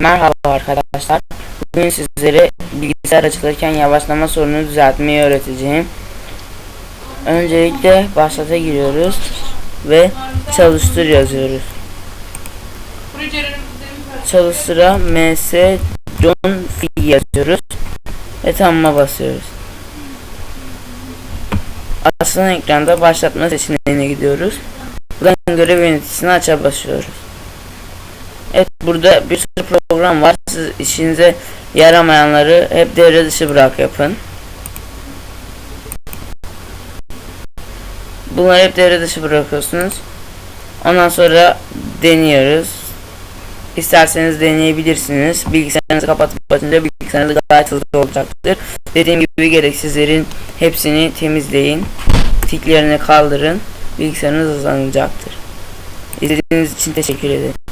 Merhaba arkadaşlar. Bugün sizlere bilgisayar açılırken yavaşlama sorununu düzeltmeyi öğreteceğim. Öncelikle başlata giriyoruz ve çalıştır yazıyoruz. Çalıştıra ms John Fi yazıyoruz ve tamama basıyoruz. Açılan ekranda başlatma seçeneğine gidiyoruz. Buradan görev yöneticisini aça basıyoruz. Evet burada bir sürü program var. Siz işinize yaramayanları hep devre dışı bırak yapın. Bunları hep devre dışı bırakıyorsunuz. Ondan sonra deniyoruz. İsterseniz deneyebilirsiniz. Bilgisayarınızı kapatıp açınca bilgisayarınız gayet hızlı olacaktır. Dediğim gibi gereksizlerin hepsini temizleyin. Tiklerini kaldırın. Bilgisayarınız hızlanacaktır. İzlediğiniz için teşekkür ederim.